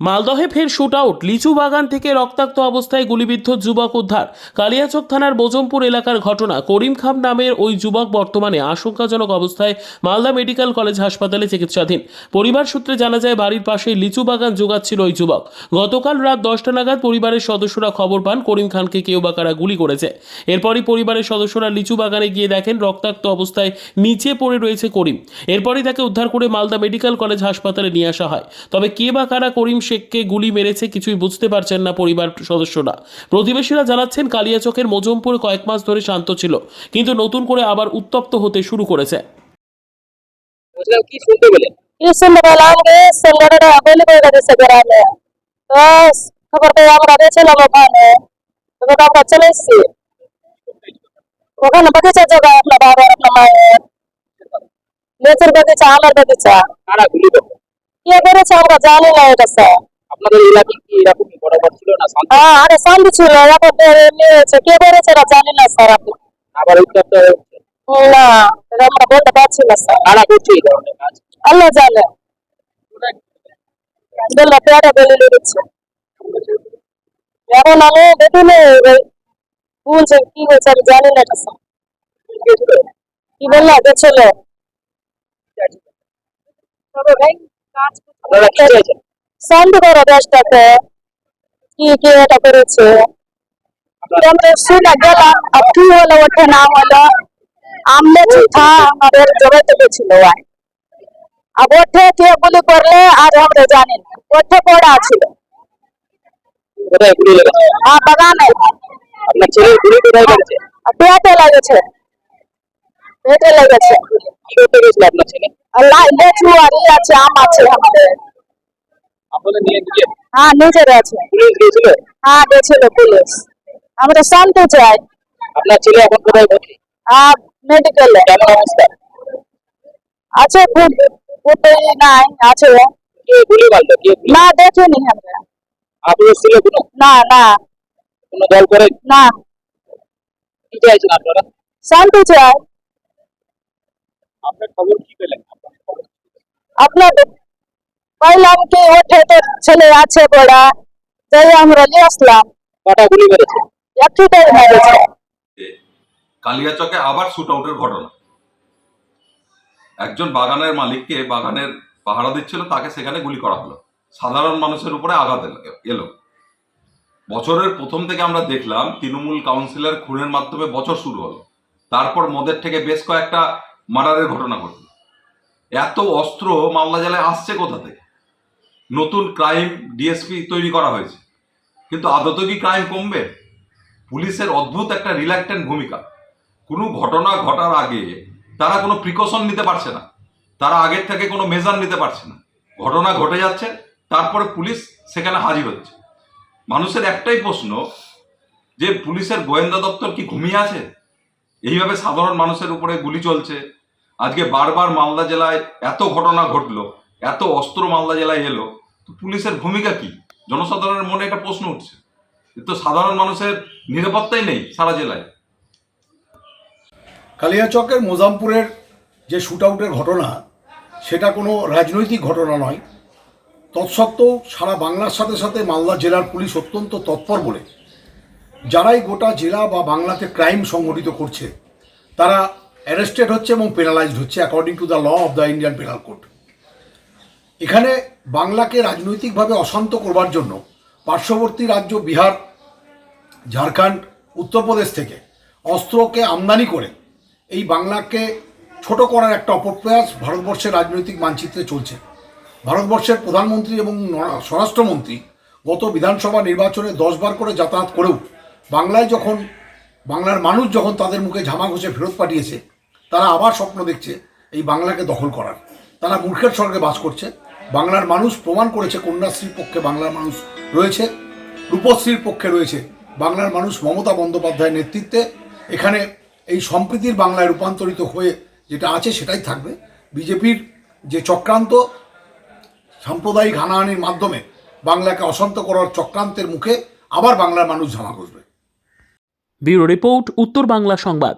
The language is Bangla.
মালদহে ফের শুট আউট লিচু বাগান থেকে রক্তাক্ত অবস্থায় গুলিবিদ্ধ যুবক উদ্ধার। কালিয়াচক থানার বোজমপুর এলাকার ঘটনা। করিম খাম নামের ওই যুবক বর্তমানে আশঙ্কাজনক অবস্থায় মালদা মেডিকেল কলেজ হাসপাতালে চিকিৎসাধীন। পরিবার সূত্রে জানা যায়, বাড়ির পাশে লিচু বাগান যোগাচ্ছিল ওই যুবক। গতকাল রাত দশটা নাগাদ পরিবারের সদস্যরা খবর পান করিম খানকে কেউ বা কারা গুলি করেছে। এরপরই পরিবারের সদস্যরা লিচু বাগানে গিয়ে দেখেন, রক্তাক্ত অবস্থায় নিচে পড়ে রয়েছে করিম। এরপরই তাকে উদ্ধার করে মালদা মেডিকেল কলেজ হাসপাতালে নিয়ে আসা হয়। তবে কে বা কারা করিম শেখকে গুলি মেরেছে কিছুই বুঝতে পারছেন না পরিবার সদস্যরা। প্রতিবেশীরা জানাচ্ছেন কালিয়াচকের মজমপুর কয়েক মাস ধরে শান্ত ছিল কিন্তু নতুন করে আবার উত্তপ্ত হতে শুরু করেছে। আমার বাগিচা কে করেছে আমরা জানি না এটা স্যার আপনাদের এলাকায় কি এরকম ছিল না হ্যাঁ আরে শান্তি ছিল এখন এমনি হয়েছে। কে করেছে এটা জানি না স্যার আপনি। আবার উত্তপ্ত না এটা আমরা বলতে পারছি না স্যার। কারা করছে এই ধরনের কাজ? আল্লাহ জানে। বলল পেয়ারা বলে দিচ্ছে। এখন আমি দেখিনি বলছে কি হয়েছে আমি জানি না এটা স্যার। কি বলল? গেছিল শান্তি করো দেশটাকে কি কি এটা করেছে আমরা শুনে গেলাম আর কি হলো ওঠে না হলো আমলে চিঠা আমাদের জবাইতে গেছিল ওয়াই আর ওঠে কে গুলি করলে আর আমরা জানি না ওঠে পড়া ছিল বাগানে লেগেছে। পেটে লেগেছে গেছিল আপনার ছেলে লেচু আর ই আছে আম আছে আমাদের। আপনাদের নিয়ে গিয়ে? হ্যাঁ নিজের আছে পুলিশ গিয়েছিল? হ্যাঁ গেছিল পুলিশ। আমরা শান্তি চাই আপনার ছেলে এখন কোথায় ভর্তি আর মেডিকেলে কেমন অবস্থা? আছে খুব কোথায় নাই আছে কে গুলি মারলো? কে না দেখিনি আমরা। আক্রোশ ছিল কোনো? না না। কোনো দল করে? না। কি চাইছেন আপনারা? শান্তি চাই আপনার খবর কি পেলেন? আপনার খবর আপনার পাইলাম কি? ওঠে তো ছেলে আছে বড়া তাই আমরা নিয়ে আসলাম। কটা গুলি মেরেছে? একটাই মেরেছে। কালিয়াচকে আবার শুট আউটের ঘটনা। একজন বাগানের মালিককে বাগানের পাহারা দিচ্ছিল তাকে সেখানে গুলি করা হলো। সাধারণ মানুষের উপরে আঘাত এলো- এলো। বছরের প্রথম থেকে আমরা দেখলাম তৃণমূল কাউন্সিলর খুনের মাধ্যমে বছর শুরু হলো। তারপর মদের থেকে বেশ কয়েকটা মার্ডারের ঘটনা ঘটল। এত অস্ত্র মালদা জেলায় আসছে কোথা থেকে? নতুন ক্রাইম ডিএসপি তৈরি করা হয়েছে। কিন্তু আদত কি ক্রাইম কমবে? পুলিশের অদ্ভুত একটা রিল্যাক্টেন্ট ভূমিকা। কোনো ঘটনা ঘটার আগে তারা কোনো প্রিকশন নিতে পারছে না। তারা আগের থেকে কোনো মেজার নিতে পারছে না। ঘটনা ঘটে যাচ্ছে, তারপরে পুলিশ সেখানে হাজির হচ্ছে। মানুষের একটাই প্রশ্ন, যে পুলিশের গোয়েন্দা দপ্তর কি ঘুমিয়ে আছে? এইভাবে সাধারণ মানুষের উপরে গুলি চলছে আজকে বারবার মালদা জেলায় এত ঘটনা ঘটলো, এত অস্ত্র মালদা জেলায় এলো, তো পুলিশের ভূমিকা কি? জনসাধারণের মনে একটা প্রশ্ন উঠছে। তো সাধারণ মানুষের নিরাপত্তাই নেই সারা জেলায়। কালিয়াচকের মোজামপুরের যে শুট আউটের ঘটনা, সেটা কোনো রাজনৈতিক ঘটনা নয়। তৎসত্ত্বেও সারা বাংলার সাথে সাথে মালদা জেলার পুলিশ অত্যন্ত তৎপর বলে। যারাই গোটা জেলা বা বাংলাতে ক্রাইম সংগঠিত করছে, তারা অ্যারেস্টেড হচ্ছে এবং পেনালাইজড হচ্ছে according to the law of the Indian penal code এখানে বাংলাকে রাজনৈতিকভাবে অশান্ত করবার জন্য পার্শ্ববর্তী রাজ্য বিহার, ঝাড়খণ্ড, উত্তরপ্রদেশ থেকে অস্ত্রকে আমদানি করে এই বাংলাকে ছোট করার একটা অপপ্রয়াস ভারতবর্ষের রাজনৈতিক মানচিত্রে চলছে। ভারতবর্ষের প্রধানমন্ত্রী এবং স্বরাষ্ট্রমন্ত্রী গত বিধানসভা নির্বাচনে দশবার করে যাতায়াত করেও বাংলায় যখন, বাংলার মানুষ যখন তাদের মুখে ঝামা ঘষে ফেরত পাঠিয়েছে তারা আবার স্বপ্ন দেখছে এই বাংলাকে দখল করার। তারা মূর্খের স্বর্গে বাস করছে। বাংলার মানুষ প্রমাণ করেছে কন্যাশ্রীর পক্ষে বাংলার মানুষ রয়েছে। রূপশ্রীর পক্ষে রয়েছে বাংলার মানুষ মমতা বন্দ্যোপাধ্যায়ের নেতৃত্বে। এখানে এই সম্প্রীতির বাংলায় রূপান্তরিত হয়ে যেটা আছে সেটাই থাকবে। বিজেপির যে চক্রান্ত, সাম্প্রদায়িক হানাহানির মাধ্যমে বাংলাকে অশান্ত করার চক্রান্তের মুখে আবার বাংলার মানুষ ঝামা ঘষবে ব্যুরো রিপোর্ট, উত্তর বাংলা সংবাদ।